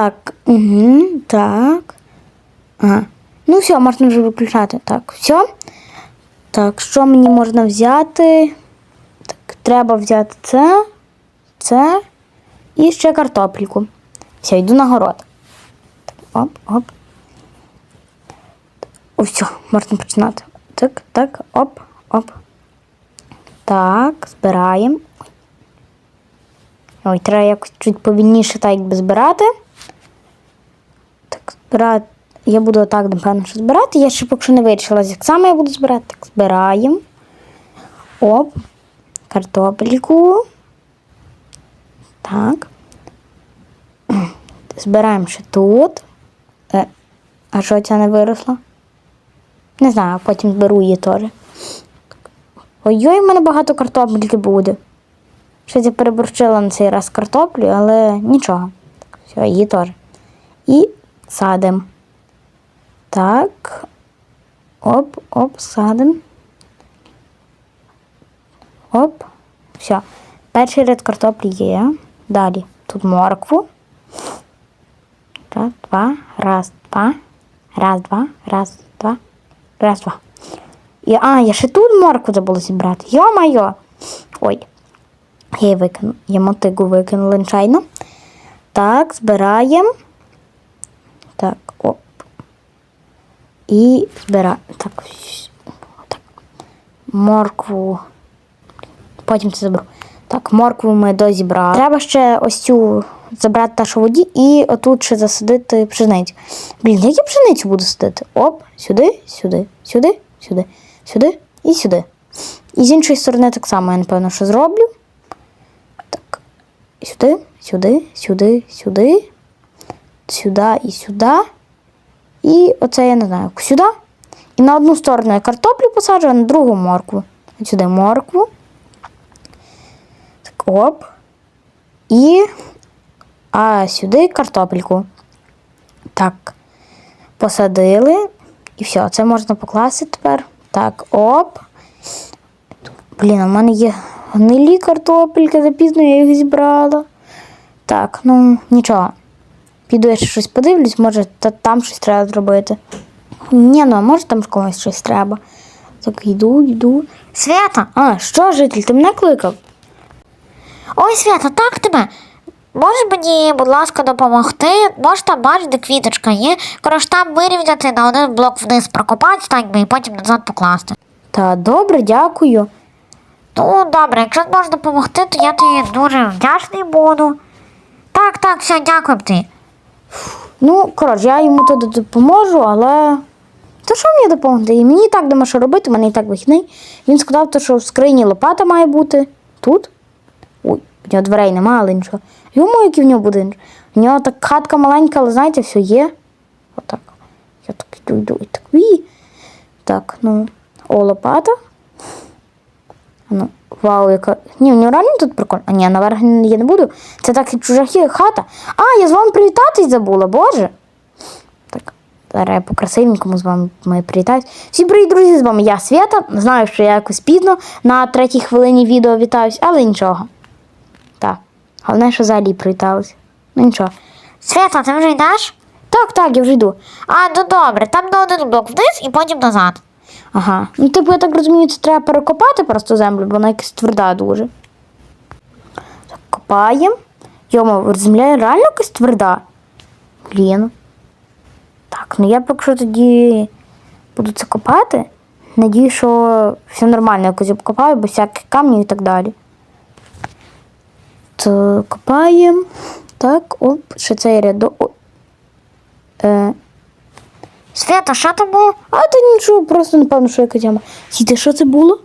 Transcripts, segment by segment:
Так, угу, так. Ага. Ну, все, можна вже виключати. Так, все. Так, що мені можна взяти? Так, треба взяти це, це і ще картопельку. Все, йду на город. Так, оп, оп. О, все, можна починати. Так, так, оп, оп. Так, збираємо. Ой, треба якось чуть повільніше так якби збирати. Збирати. Я буду так, напевно, що збирати. Я ще поки що не вирішила, як саме я буду збирати. Так, збираємо. Оп. Картопельку. Так. Збираємо ще тут. Е, а що ця не виросла? Не знаю, потім зберу її теж. Ой-ой, в мене багато картопельки буде. Щось я переборщила на цей раз картоплю, але нічого. Все, її теж. І садимо. Так. Оп, оп, садимо. Оп. Все. Перший ряд картоплі є. Далі тут моркву. Раз, два, раз, два. Раз, два, раз, два. Раз, два. І, а, я ще тут моркву забула зібрати. Йо-майо. Ой. Я її викину. Я мотигу викинула нечайно. Так, збираємо. Так, оп. І збираємо. Так, так. Моркву. Потім це заберу. Так, моркву ми дозібрали. Треба ще ось цю забрати та, що воді, і отут ще засадити пшеницю. Блін, як я пшеницю буду садити? Оп, сюди, сюди, сюди, сюди, сюди і сюди. І з іншої сторони так само я, напевно, що зроблю. Так. Сюди, сюди, сюди, сюди, сюди і сюди. І оце я не знаю, сюди. І на одну сторону я картоплю посаджу, а на другу моркву. От сюди моркву. Так, оп. І а сюди картопельку. Так. Посадили. І все, це можна покласти тепер. Так, оп. Блін, у мене є гнилі картопельки, запізно я їх зібрала. Так, ну нічого. Піду я щось подивлюсь, може та, там щось треба зробити. Ні, ну а може там комусь щось треба. Так, йду, йду. Свята! А, що, житель, ти мене кликав? Ой, Свята, так тебе. Можеш мені, будь ласка, допомогти? Може там бачиш, де квіточка є. Коротше, там вирівняти на один блок вниз прокопати, так би, і потім назад покласти. Та добре, дякую. Ну, добре, якщо зможеш допомогти, то я тобі дуже вдячний буду. Так, так, все, дякую ти. Ну, коротше, я йому туди допоможу, але. Та що мені допомогти? І мені так нема що робити, в мене і так вихідний. Він сказав, то, що в скрині лопата має бути. Тут. Ой, в нього дверей немає, але нічого. Йому, який в нього будинок. В нього так хатка маленька, але знаєте, все є. Отак. Я так йду, йду і так. Ві. Так, ну. О, лопата. Ну, вау, яка. Ні, в нього реально тут прикольно. А ні, наверх я не буду. Це так і чужахи хата. А, я з вами привітатись забула, боже. Так, зараз я по красивенькому з вами ми привітаюсь. Всім привіт, друзі, з вами я Свята. Знаю, що я якось пізно на третій хвилині відео вітаюсь, але нічого. Так. Головне, що взагалі привіталась. Ну нічого. Свята, ти вже йдеш? Так, так, я вже йду. А, ну добре, там на один блок вниз і потім назад. Ага. Ну, типу, я так розумію, це треба перекопати просто землю, бо вона якась тверда дуже. Так, копаємо. Йомо, земля реально якась тверда. Блін. Так, ну я поки що тоді буду це копати. Надію, що все нормально якось обкопаю, без всяких камнів і так далі. То копаємо. Так, оп, ще цей рядок. Е, Свята, що то було? а то нічого, просто напевно, що якась яма. Сіти, що це було?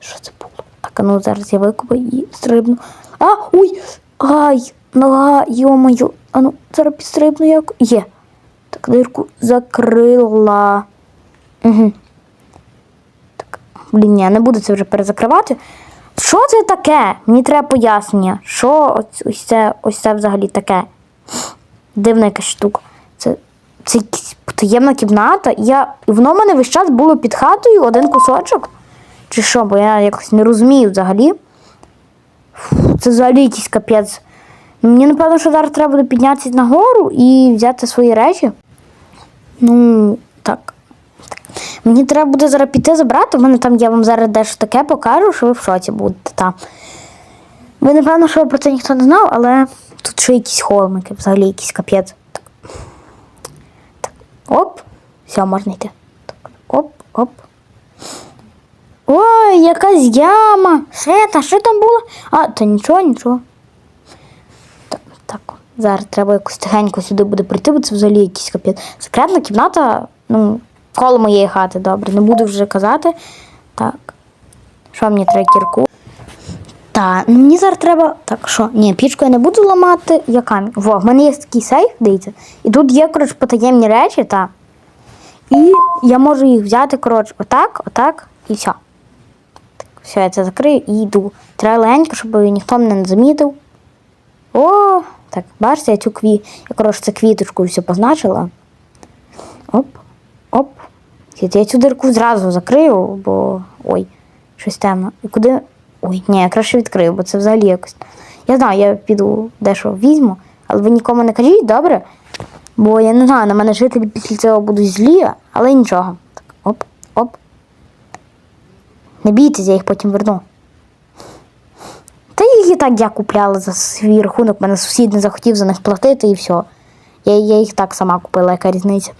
Що це було? Так, а ну зараз я викупаю і стрибну. А, ой! Ай! Нога, йо-моє. А ну, зараз підстрибну як. Є. Так, дирку закрила. Угу. Так, блін, ні, не буду це вже перезакривати. Що це таке? Мені треба пояснення. Що ось це ось це взагалі таке? Дивна якась штука. Це, це потаємна кімната. Я, воно в мене весь час було під хатою один кусочок. Чи що, бо я якось не розумію взагалі. Фу, Це взагалі якийсь капець. Мені напевно, що зараз треба буде піднятися нагору і взяти свої речі. Ну, так. Мені треба буде зараз піти забрати. У мене там я вам зараз дещо таке покажу, що ви в шоці будете. Та. Ви, напевно, що про це ніхто не знав, але тут ще якісь холмики, взагалі якийсь капець. Оп. Все, можна йти. Оп, оп. Ой, якась яма. Света, що там було? А, та нічого, нічого. Так, так, зараз треба якось тихенько сюди буде прийти, бо це взагалі якийсь капець. Секретна кімната, ну, коло моєї хати, добре, не буду вже казати. Так. Що мені треба кірку? Так, ну мені зараз треба. Так, що? Ні, пічку я не буду ламати, я камінь. Во, в мене є такий сейф, дивіться. І тут є, коротше, потаємні речі, так. І я можу їх взяти, коротше, отак, отак, і все. Так, все, я це закрию і йду. Треба легенько, щоб ніхто мене не замітив. О, так, бачите, я цю кві... Я, коротше, це квіточку все позначила. Оп, оп. Я цю дирку зразу закрию, бо. Ой, щось темно. І куди. Ой, ні, я краще відкрию, бо це взагалі якось. Я знаю, я піду дещо візьму, але ви нікому не кажіть, добре? Бо я не знаю, на мене жителі після цього будуть злі, але нічого. Так, оп, оп. Не бійтесь, я їх потім верну. Та їх і так я купляла за свій рахунок, мене сусід не захотів за них платити і все. Я, я їх так сама купила, яка різниця.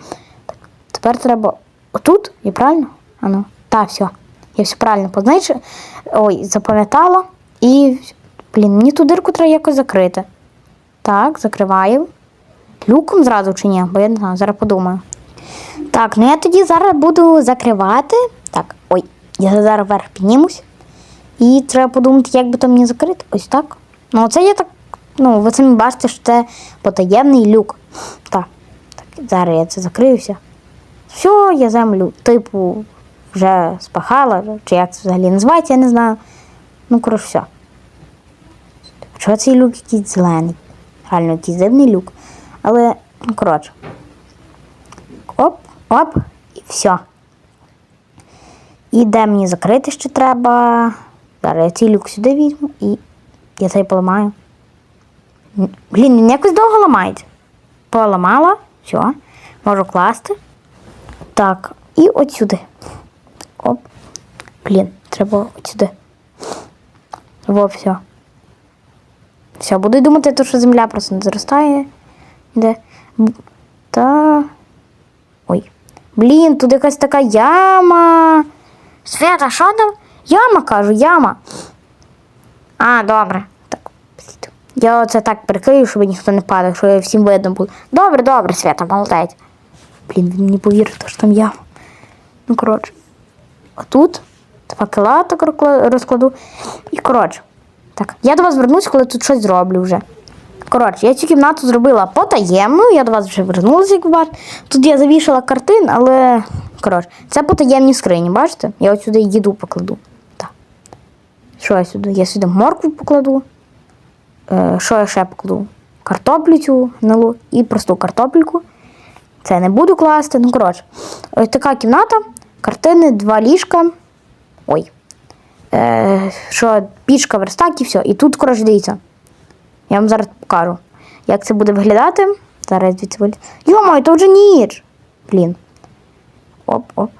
Так, тепер треба. Отут? Я правильно? А ну, так, все. Я все правильно позначила. Ой, запам'ятала. І. Блін, мені ту дирку треба якось закрити. Так, закриваю. Люком зразу чи ні? Бо я не знаю, зараз подумаю. Так, ну я тоді зараз буду закривати. Так, ой, я зараз вверх піднімусь. І треба подумати, як би то мені закрити. Ось так. Ну, оце я так. Ну, ви самі бачите, що це потаємний люк. Так, так, зараз я це закриюся. Все, я землю, типу, вже спахала, чи як це взагалі називається, я не знаю. Ну, коротше, все. Чого цей люк якийсь зелений? Реально якийсь дивний люк. Але, ну, коротше. Оп, оп, і все. І де мені закрити ще треба. Зараз я цей люк сюди візьму і я цей поламаю. Блін, він якось довго ламається. Поламала, все, можу класти. Так, і от сюди. Оп. Блін, треба от сюди. Во, все. Все, буду думати, то, що земля просто не зростає. Де? Та. Ой. Блін, тут якась така яма. Свята, що там? Яма, кажу, яма. А, добре. Так. Я оце так прикрию, щоб ніхто не падав, щоб всім видно було. Добре, добре, Свята, молодець. Блін, він не повірив, то що там яма. Ну, коротше. Тут факела так розкладу. І коротше. Так, я до вас вернусь, коли тут щось зроблю вже. Коротше, я цю кімнату зробила потаємну, я до вас вже вернулася, як бачите. Тут я завішала картин, але. Коротше, це потаємні скрині, бачите? Я от сюди їду покладу. Так. Що я сюди? Я сюди моркву покладу. Е, що я ще покладу? Картоплю цю гнилу і просту картопельку. Це не буду класти. Ну, коротше, ось така кімната, картини, два ліжка. Ой. Е, що пічка, верстак і все. І тут, коротше, дивіться. Я вам зараз покажу, як це буде виглядати. Зараз звідси. Йомай, то вже ніч. Блін. Оп, оп.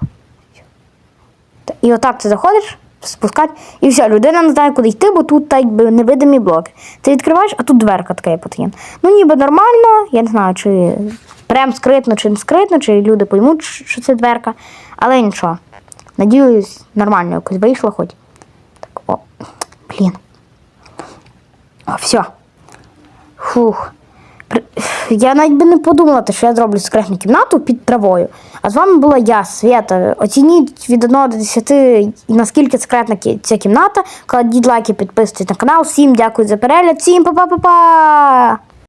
І отак ти заходиш, спускати, і все, людина не знає, куди йти, бо тут так якби невидимі блоки. Ти відкриваєш, а тут дверка така є потрібна. Ну, ніби нормально, я не знаю, чи прям скритно, чи не скритно, чи люди поймуть, що це дверка, але нічого. Надіюсь, нормально якось вийшло хоч. Так, о, блін. О, все. Фух. Я навіть би не подумала, що я зроблю секретну кімнату під травою. А з вами була я, Свята. Оцініть від 1 до 10, наскільки секретна ця кімната. Кладіть лайки, підписуйтесь на канал. Всім дякую за перегляд. Всім па-па-па-па!